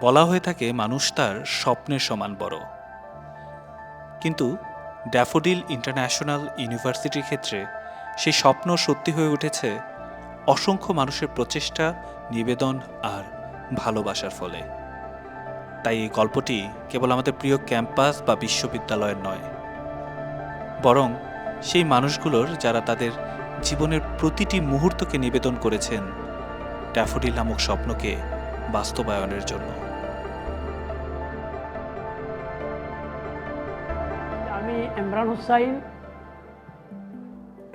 বলা হয়ে থাকে মানুষ তার স্বপ্নের সমান বড়। কিন্তু ড্যাফোডিল ইন্টারন্যাশনাল ইউনিভার্সিটির ক্ষেত্রে সেই স্বপ্ন সত্যি হয়ে উঠেছে অসংখ্য মানুষের প্রচেষ্টা, নিবেদন আর ভালোবাসার ফলে। তাই এই গল্পটি কেবল আমাদের প্রিয় ক্যাম্পাস বা বিশ্ববিদ্যালয়ের নয়। বরং সেই মানুষগুলোর যারা তাদের জীবনের প্রতিটি মুহূর্তকে নিবেদন করেছেন ড্যাফোডিল নামক স্বপ্নকে বাস্তবায়নের জন্য। Imran Hussain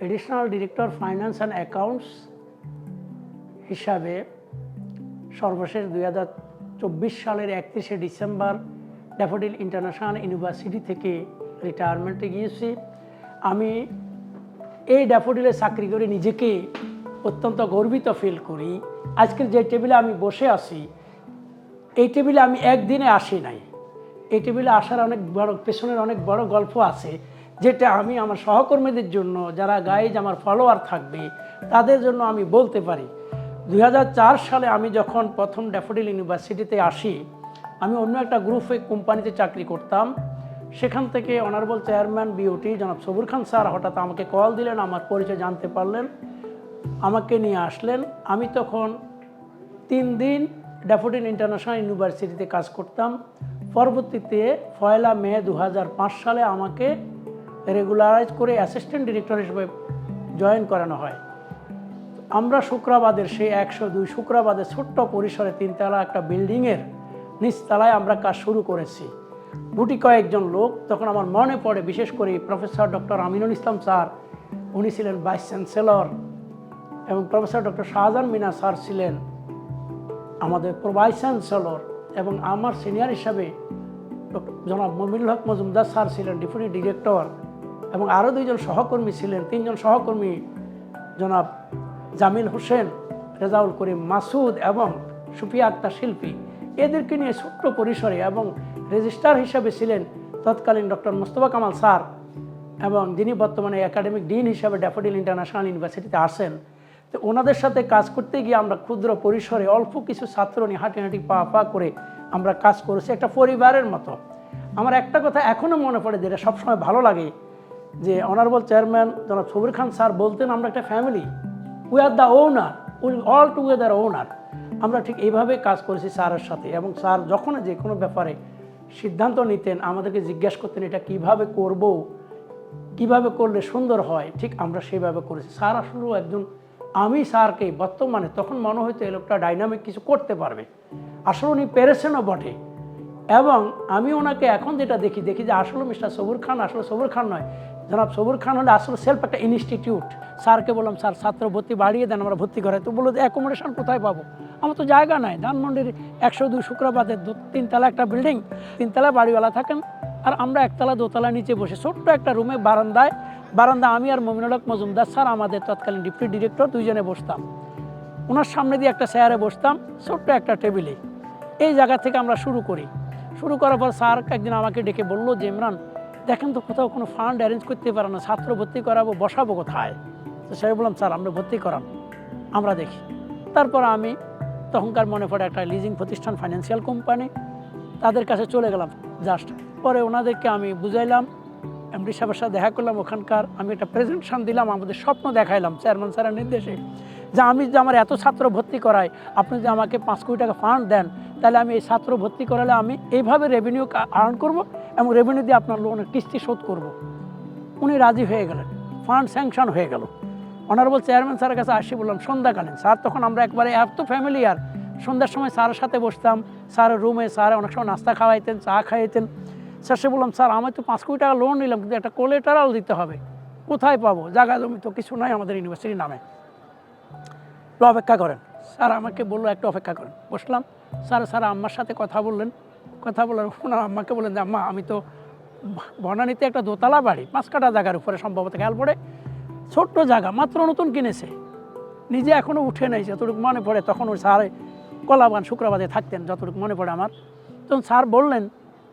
additional director finance and accounts হিসাবে সর্বশেষ দুই হাজার চব্বিশ সালের একত্রিশে ডিসেম্বর ড্যাফোডিল ইন্টারন্যাশনাল ইউনিভার্সিটি থেকে রিটায়ারমেন্টে গিয়েছি। আমি এই ড্যাফোডিলে চাকরি করে নিজেকে অত্যন্ত গর্বিত ফিল করি। আজকের যে টেবিলে আমি বসে আছি, এই টেবিলে আমি একদিনে আসি নাই। এই টেবিলে আসার অনেক বড়, পেছনের অনেক বড় গল্প আছে, যেটা আমি আমার সহকর্মীদের জন্য, যারা গাইজ আমার ফলোয়ার থাকবে, তাদের জন্য আমি বলতে পারি। দু হাজার চার সালে আমি যখন প্রথম ড্যাফোডিল ইউনিভার্সিটিতে আসি, আমি অন্য একটা গ্রুপে কোম্পানিতে চাকরি করতাম। সেখান থেকে অনারেবল চেয়ারম্যান বিওটি জনাব সবুর খান স্যার হঠাৎ আমাকে কল দিলেন, আমার পরিচয় জানতে পারলেন, আমাকে নিয়ে আসলেন। আমি তখন তিন দিন ড্যাফোডিল ইন্টারন্যাশনাল ইউনিভার্সিটিতে কাজ করতাম। পরবর্তীতে পয়লা মে দু হাজার পাঁচ সালে আমাকে রেগুলারাইজ করে অ্যাসিস্ট্যান্ট ডিরেক্টর হিসেবে জয়েন করানো হয়। আমরা শুক্রাবাদের সেই একশো দুই শুক্রাবাদের ছোট্ট পরিসরে তিনতলা একটা বিল্ডিংয়ের নিচতলায় আমরা কাজ শুরু করেছি। গুটি কয়েকজন লোক তখন আমার মনে পড়ে, বিশেষ করে professor doctor Aminul Islam sir, উনি ছিলেন ভাইস চ্যান্সেলর এবং professor doctor Shahjahan Mina sir ছিলেন আমাদের ভাইস চ্যান্সেলর এবং আমার সিনিয়র হিসাবে জনাব মমিনুল হক মজুমদার, স্যার ছিলেন ডেপুটি ডিরেক্টর এবং আরও দুইজন সহকর্মী ছিলেন। তিনজন সহকর্মী জনাব জামিল হোসেন, রেজাউল করিম মাসুদ এবং সুফিয়া আক্তার শিল্পী। এদেরকে নিয়ে ছোট্ট পরিসরে এবং রেজিস্ট্রার হিসাবে ছিলেন তৎকালীন ডক্টর মোস্তফা কামাল স্যার এবং যিনি বর্তমানে একাডেমিক ডিন হিসাবে ড্যাফোডিল ইন্টারন্যাশনাল ইউনিভার্সিটিতে আসেন তো ওনাদের সাথে কাজ করতে গিয়ে আমরা ক্ষুদ্র পরিসরে অল্প কিছু ছাত্র নিয়ে হাঁটি হাঁটি পা পা করে আমরা কাজ করেছি একটা পরিবারের মতো। আমার একটা কথা এখনও মনে পড়ে যেটা সবসময় ভালো লাগে, যে অনারেবল চেয়ারম্যান জনাব সবির খান স্যার বলতেন, আমরা একটা family we are the owner we all together owner আমরা ঠিক এইভাবে কাজ করেছি স্যারের সাথে এবং স্যার যখন যে কোনো ব্যাপারে সিদ্ধান্ত নিতেন, আমাদেরকে জিজ্ঞেস করতেন, এটা কীভাবে করব? কীভাবে করলে সুন্দর হয়? ঠিক আমরা সেভাবে করেছি। স্যার আসলেও একজন আমি স্যারকে, বর্তমানে তখন মনে হয়তো এই লোকটা ডাইনামিক কিছু করতে পারবে। আসলে উনি পেরেছেনও বটে। এবং আমি ওনাকে এখন যেটা দেখি দেখি যে আসলে মিস্টার সবুর খান আসলে সবুর খান নয়। জনাব সবুর খান হলে আসলে সেলফ একটা ইনস্টিটিউট স্যারকে বললাম, স্যার, ছাত্র ভর্তি বাড়িয়ে দেন আমরা ভর্তি করাই তো বলল যে অ্যাকোমোডেশন কোথায় পাবো? আমার তো জায়গা নাই। ধানমন্ডির একশো দুই শুক্রবাদের দু, তিনতলা একটা বিল্ডিং তিনতলা বাড়িওয়ালা থাকেন। আর আমরা একতলা দোতলা নিচে বসে ছোট্ট একটা রুমে বারান্দায় বারান্দা আমি আর মমিনুল হক মজুমদার স্যার, আমাদের তৎকালীন ডিপ্টি ডিরেক্টর দুইজনে বসতাম। ওনার সামনে দিয়ে একটা চেয়ারে বসতাম, ছোট্ট একটা টেবিলে। এই জায়গা থেকে আমরা শুরু করি। শুরু করার পর স্যার একদিন আমাকে ডেকে বলল, যে ইমরান, দেখেন তো কোথাও কোনো ফান্ড অ্যারেঞ্জ করতে পারে না, ছাত্র ভর্তি করাবো, বসাবো কোথায়? তো স্যার বললাম, স্যার আমরা ভর্তি করান, আমরা দেখি। তারপর আমি তখনকার মনে পড়ে একটা লিজিং প্রতিষ্ঠান ফাইন্যান্সিয়াল কোম্পানি তাদের কাছে চলে গেলাম জাস্ট পরে ওনাদেরকে আমি বুঝাইলাম এমডি সাহেবের সাথে দেখা করলাম ওখানকার, আমি একটা প্রেজেন্টেশন দিলাম, আমাদের স্বপ্ন দেখাইলাম চেয়ারম্যান স্যারের নির্দেশে। যে আমি যে আমার এত ছাত্র ভর্তি করাই, আপনি যদি আমাকে পাঁচ কোটি টাকা ফান্ড দেন, তাহলে আমি এই ছাত্র ভর্তি করালে আমি এইভাবে রেভিনিউ আর্ন করব এবং রেভিনিউ দিয়ে আপনার লোনের কিস্তি শোধ করব। উনি রাজি হয়ে গেলেন ফান্ড স্যাংশন হয়ে গেল। অনারেবল চেয়ারম্যান স্যারের কাছে আসি, বললাম, সন্ধ্যাকালীন, স্যার, তখন আমরা একবারে এত ফ্যামিলিয়ার সন্ধ্যার সময় স্যারের সাথে বসতাম, স্যারের রুমে স্যার অনেক সময় নাস্তা খাওয়াইতেন, চা খাইতেন। স্যার, সে বললাম, স্যার, আমি তো পাঁচ কোটি টাকা লোন নিলাম, কিন্তু একটা কোলেটারাল দিতে হবে। কোথায় পাবো? জায়গা জমি তো কিছু নাই আমাদের ইউনিভার্সিটির নামে। অপেক্ষা করেন। স্যার আমাকে বলল একটু অপেক্ষা করেন। বসলাম। স্যার স্যার, আম্মার সাথে কথা বললেন। কথা বলার ওনার আম্মাকে বললেন যে, আম্মা, আমি তো বনানীতে একটা দোতলা বাড়ি, পাঁচ কাটা জায়গার উপরে সম্ভবত খেয়াল পড়ে। ছোট্ট জায়গা, মাত্র নতুন কিনেছে। নিজে এখনও উঠে নেই, যতটুকু মনে পড়ে, তখন ওই স্যার কলাবান শুক্রবারে থাকতেন, যতটুকু মনে পড়ে আমার। তখন স্যার বললেন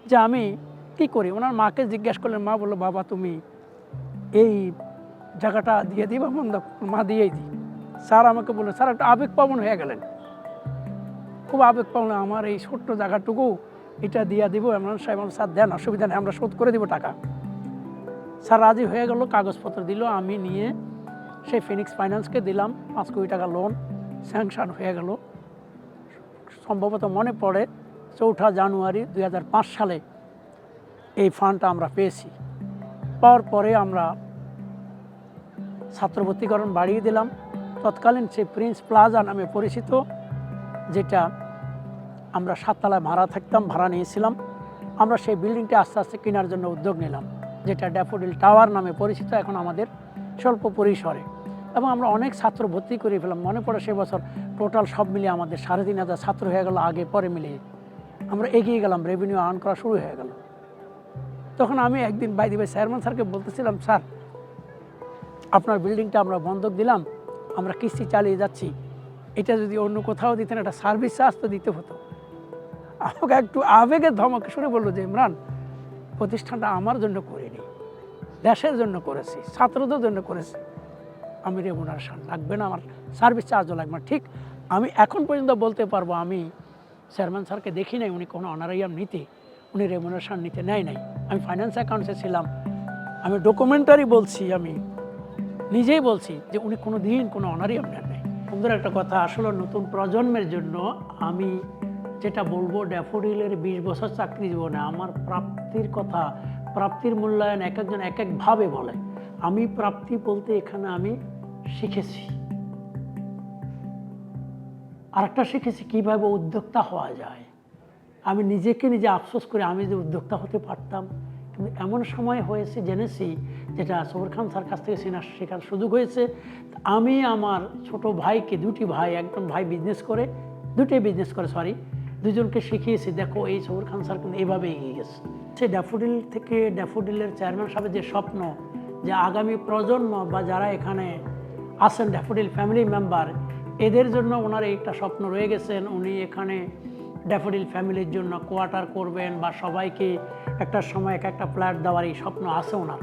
যে, আমি কি করি? ওনার মাকে জিজ্ঞেস করলেন মা বলল বাবা তুমি এই জায়গাটা দিয়ে দিবা বন্ধ মা দিয়েই দিই। স্যার আমাকে বললেন স্যার একটা আবেগপাবন হয়ে গেলেন। খুব আবেগ পাওনা আমার এই ছোট্ট জায়গাটুকু এটা দিয়ে দিব এমন সাহেব বলল, স্যার দেন অসুবিধা নেই আমরা শোধ করে দিব টাকা। স্যার রাজি হয়ে গেল কাগজপত্র দিল আমি নিয়ে সেই ফিনিক্স ফাইন্যান্সকে দিলাম পাঁচ কোটি টাকা লোন স্যাংশন হয়ে গেল। সম্ভবত মনে পড়ে চৌঠা জানুয়ারি দুই হাজার পাঁচ সালে এই ফান্ডটা আমরা পেয়েছি। পাওয়ার পরে আমরা ছাত্রভর্তিকরণ বাড়িয়ে দিলাম। তৎকালীন সেই প্রিন্স প্লাজা নামে পরিচিত, যেটা আমরা সাততলায় ভাড়া থাকতাম, ভাড়া নিয়েছিলাম। আমরা সেই বিল্ডিংটা আস্তে আস্তে কেনার জন্য উদ্যোগ নিলাম, যেটা ড্যাফোডিল টাওয়ার নামে পরিচিত এখন আমাদের স্বল্প পরিসরে। এবং আমরা অনেক ছাত্র ভর্তি করে ফেলাম মনে পড়ে সে বছর টোটাল সব মিলিয়ে আমাদের সাড়ে তিন হাজার ছাত্র হয়ে গেল, আগে পরে মিলিয়ে। আমরা এগিয়ে গেলাম রেভিনিউ আর্ন করা শুরু হয়ে গেল। তখন আমি একদিন বাইদি ভাই চেয়ারম্যান স্যারকে বলতেছিলাম, স্যার, আপনার বিল্ডিংটা আমরা বন্ধক দিলাম, আমরা কিস্তি চালিয়ে যাচ্ছি। এটা যদি অন্য কোথাও দিতেন, একটা সার্ভিস চার্জ তো দিতে হতো। আমাকে একটু আবেগের ধমক শুনে বলল যে, ইমরান, প্রতিষ্ঠানটা আমার জন্য করিনি, দেশের জন্য করেছি, ছাত্রদের জন্য করেছি। আমি রেমুনারেশন লাগবে না, আমার সার্ভিস চার্জও লাগবে না। ঠিক আমি এখন পর্যন্ত বলতে পারব, আমি চেয়ারম্যান স্যারকে দেখি নাই, উনি কোনো অনারাইয়াম নিতে, উনি রেমুনারেশন নিতে নেয় নাই। আমি ফাইন্যান্স অ্যাকাউন্টসে ছিলাম। আমি ডকুমেন্টারি বলছি আমি। নিজেই বলছি যে উনি কোনো দিন কোনো অনারিয়াম নেন নাই। সুন্দর একটা কথা। আসলে নতুন প্রজন্মের জন্য আমি যেটা বলব, ড্যাফোডিলের বিশ বছর চাকরি জীবনে আমার প্রাপ্তির কথা, প্রাপ্তির মূল্যায়ন এক একজন এক একভাবে বলে। আমি প্রাপ্তি বলতে এখানে আমি শিখেছি। আরেকটা শিখেছি, কীভাবে উদ্যোক্তা হওয়া যায়। আমি নিজেকে নিজে আফসোস করে আমি যে উদ্যোক্তা হতে পারতাম। কিন্তু এমন সময় হয়েছে জেনেছি যেটা সবর খান স্যার কাছ থেকে সেনা শেখার সুযোগ হয়েছে। আমি আমার ছোট ভাইকে, দুটি ভাই একদম ভাই বিজনেস করে, দুটোই বিজনেস করে সরি দুজনকে শিখিয়েছি, দেখো, এই সবর খান স্যার কিন্তু এইভাবে এগিয়ে গেছে। সে ড্যাফোডিল থেকে ড্যাফোডিলের চেয়ারম্যান সাহেবের যে স্বপ্ন, যে আগামী প্রজন্ম বা যারা এখানে আছেন ড্যাফোডিল ফ্যামিলি মেম্বার এদের জন্য ওনার একটা স্বপ্ন রয়ে গেছেন। উনি এখানে ড্যাফোডিল ফ্যামিলির জন্য কোয়ার্টার করবেন বা সবাইকে একটা সময় এক একটা ফ্ল্যাট দেওয়ার এই স্বপ্ন আছে ওনার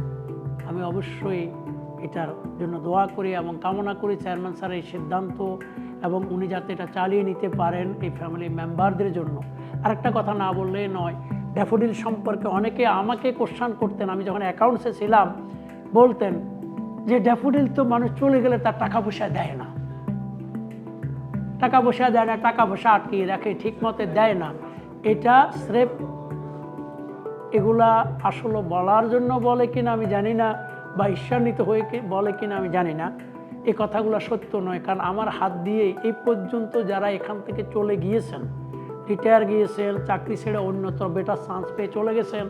আমি অবশ্যই এটার জন্য দোয়া করি এবং কামনা করি চেয়ারম্যান স্যার এই সিদ্ধান্ত এবং উনি যাতে এটা চালিয়ে নিতে পারেন এই ফ্যামিলি মেম্বারদের জন্য। আরেকটা কথা না বললে নয়, ড্যাফোডিল সম্পর্কে অনেকে আমাকে কোশ্চান করতেন, আমি যখন অ্যাকাউন্টসে ছিলাম, বলতেন যে ড্যাফোডিল তো মানুষ চলে গেলে তার টাকা পয়সা দেয় না। টাকা পয়সা দেয় না, টাকা পয়সা আটকিয়ে রাখে ঠিক মতে দেয় না। এটা স্রেফ এগুলা আসলে বলার জন্য বলে কিনা আমি জানি না, বা ঈর্ষান্বিত হয়ে বলে কিনা আমি জানি না। এই কথাগুলো সত্য নয়, কারণ আমার হাত দিয়ে এই পর্যন্ত যারা এখান থেকে চলে গিয়েছেন, রিটায়ার গিয়েছেন, চাকরি ছেড়ে অন্যতর বেটার চান্স পেয়ে চলে গেছেন,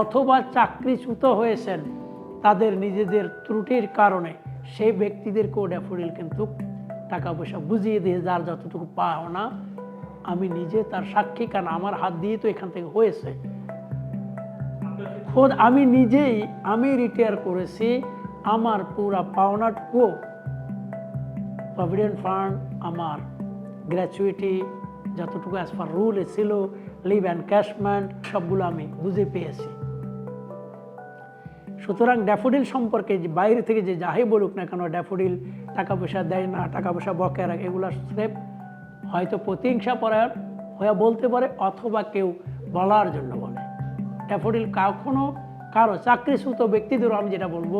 অথবা চাকরিচ্যুত হয়েছেন, তাদের নিজেদের ত্রুটির কারণে সেই ব্যক্তিদের ব্যক্তিদেরকেও ড্যাফোডিল কিন্তু টাকা পয়সা বুঝিয়ে দিয়ে যার যতটুকু পাও না, আমি নিজে তার সাক্ষী, কারণ আমার হাত দিয়ে তো এখান থেকে হয়েছে। খোদ আমি নিজেই, আমি রিটায়ার করেছি, আমার পুরা পাওনাটুকু প্রভিডেন্ট ফান্ড আমার গ্র্যাচুইটি যতটুকু অ্যাজ পার রুল ছিল লিভ অ্যান্ড ক্যাশমেন্ট সবগুলো আমি বুঝে পেয়েছি। সুতরাং ড্যাফোডিল সম্পর্কে যে বাইরে থেকে যে যাই বলুক না কেন, ড্যাফোডিল টাকা পয়সা দেয় না টাকা পয়সা বকেয়া রাখে এগুলো স্রেফ হয়তো প্রতিহিংসা পরায়ণ হয়ে বলতে পারে অথবা কেউ বলার জন্য বলে। ড্যাফোডিল কখনো কারও চাকরিচ্যুত ব্যক্তিদেরও আমি যেটা বলব,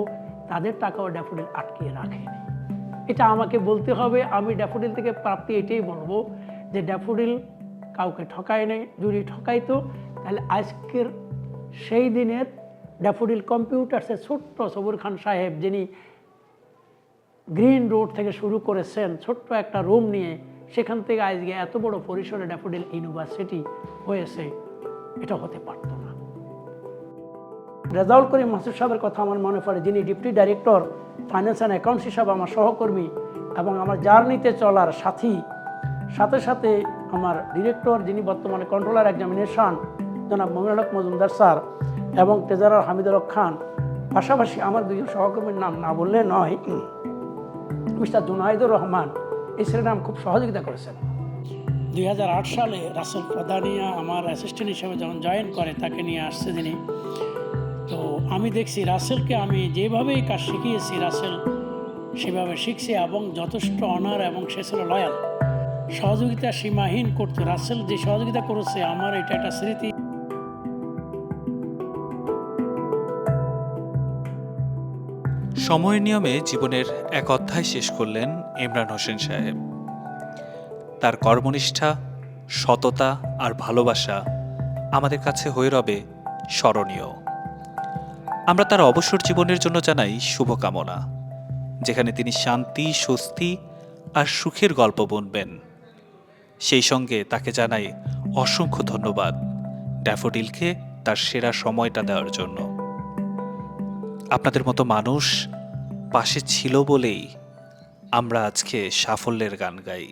তাদের টাকাও ড্যাফোডিল আটকিয়ে রাখেনি এটা আমাকে বলতে হবে, আমি ড্যাফোডিল থেকে প্রাপ্তি এটাই বলব যে ড্যাফোডিল কাউকে ঠকায় নেই। যদি ঠকাইতো, তাহলে আজকের সেই দিনের ড্যাফোডিল কম্পিউটার্সের ছোট্ট সবুর খান সাহেব, যিনি গ্রিন রোড থেকে শুরু করেছেন, ছোট্ট একটা রুম নিয়ে সেখান থেকে আজকে এত বড় পরিসরে ড্যাফোডিল ইউনিভার্সিটি হয়েছে, এটা হতে পারতো না। রেজাউল করিম মাসুদ সাহেবের কথা আমার মনে পড়ে, যিনি deputy director, finance and accounts হিসাবে আমার সহকর্মী এবং আমার জার্নিতে চলার সাথী। সাথে সাথে আমার ডিরেক্টর, যিনি বর্তমানে কন্ট্রোলার এক্সামিনেশন, জনাব মমিনুল মজুমদার স্যার এবং ট্রেজারার হামিদুল খান, পাশাপাশি আমার দুজন সহকর্মীর নাম না বললে নয়, মিস্টার জুনাইদুর রহমান, এই আমার খুব সহযোগিতা করেছেন। দুই সালে রাসেল প্রধানিয়া আমার অ্যাসিস্ট্যান্ট হিসেবে যখন জয়েন করে, তাকে নিয়ে আসছে তিনি। তো আমি দেখছি রাসেলকে আমি যেভাবেই কাজ শিখিয়েছি, রাসেল সেভাবে শিখছে এবং যথেষ্ট অনার এবং সে ছিল লয়াল সহযোগিতা সীমাহীন করতো, রাসেল যে সহযোগিতা করেছে, আমার এটা একটা স্মৃতি। সময়ের নিয়মে জীবনের এক অধ্যায় শেষ করলেন ইমরান হোসেন সাহেব। তার কর্মনিষ্ঠা, সততা আর ভালোবাসা আমাদের কাছে হয়ে রবে স্মরণীয়। আমরা তার অবসর জীবনের জন্য জানাই শুভকামনা, যেখানে তিনি শান্তি, স্বস্তি আর সুখের গল্প বুনবেন। সেই সঙ্গে তাকে জানাই অসংখ্য ধন্যবাদ ড্যাফোডিলকে তার সেরা সময়টা দেওয়ার জন্য। আপনাদের মতো মানুষ পাশে ছিল বলেই আমরা আজকে সাফল্যের গান গাই।